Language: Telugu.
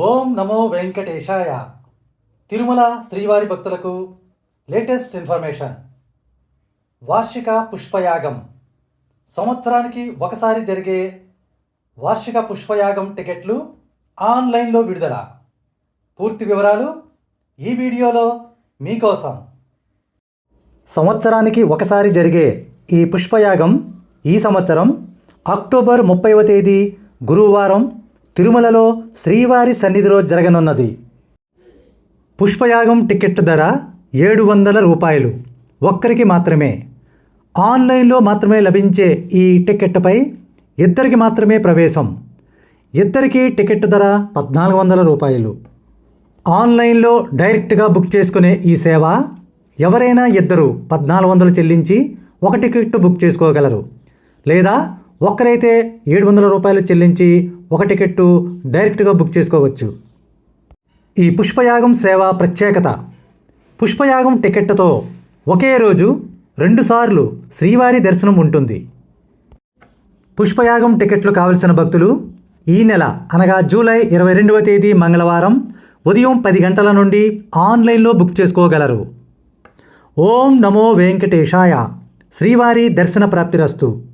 ఓం నమో వెంకటేశాయ. తిరుమల శ్రీవారి భక్తులకు లేటెస్ట్ ఇన్ఫర్మేషన్. వార్షిక పుష్పయాగం. సంవత్సరానికి ఒకసారి జరిగే వార్షిక పుష్పయాగం టికెట్లు ఆన్లైన్లో విడుదల. పూర్తి వివరాలు ఈ వీడియోలో మీకోసం. సంవత్సరానికి ఒకసారి జరిగే ఈ పుష్పయాగం ఈ సంవత్సరం అక్టోబర్ ముప్పైవ తేదీ గురువారం తిరుమలలో శ్రీవారి సన్నిధిలో జరగనున్నది. పుష్పయాగం టికెట్ ధర ఏడు వందల రూపాయలు. ఒక్కరికి మాత్రమే. ఆన్లైన్లో మాత్రమే లభించే ఈ టికెట్పై ఇద్దరికి మాత్రమే ప్రవేశం. ఇద్దరికి టికెట్ ధర పద్నాలుగు వందల రూపాయలు. ఆన్లైన్లో డైరెక్ట్గా బుక్ చేసుకునే ఈ సేవ ఎవరైనా ఇద్దరు పద్నాలుగు వందలు చెల్లించి ఒక టికెట్ బుక్ చేసుకోగలరు. లేదా ఒక్కరైతే ఏడు వందల రూపాయలు చెల్లించి ఒక టికెట్టు డైరెక్ట్గా బుక్ చేసుకోవచ్చు. ఈ పుష్పయాగం సేవ ప్రత్యేకత. పుష్పయాగం టికెట్తో ఒకే రోజు రెండుసార్లు శ్రీవారి దర్శనం ఉంటుంది. పుష్పయాగం టికెట్లు కావలసిన భక్తులు ఈ నెల అనగా జూలై ఇరవై రెండవ తేదీ మంగళవారం ఉదయం పది గంటల నుండి ఆన్లైన్లో బుక్ చేసుకోగలరు. ఓం నమో వెంకటేశాయ. శ్రీవారి దర్శన ప్రాప్తిరస్తు.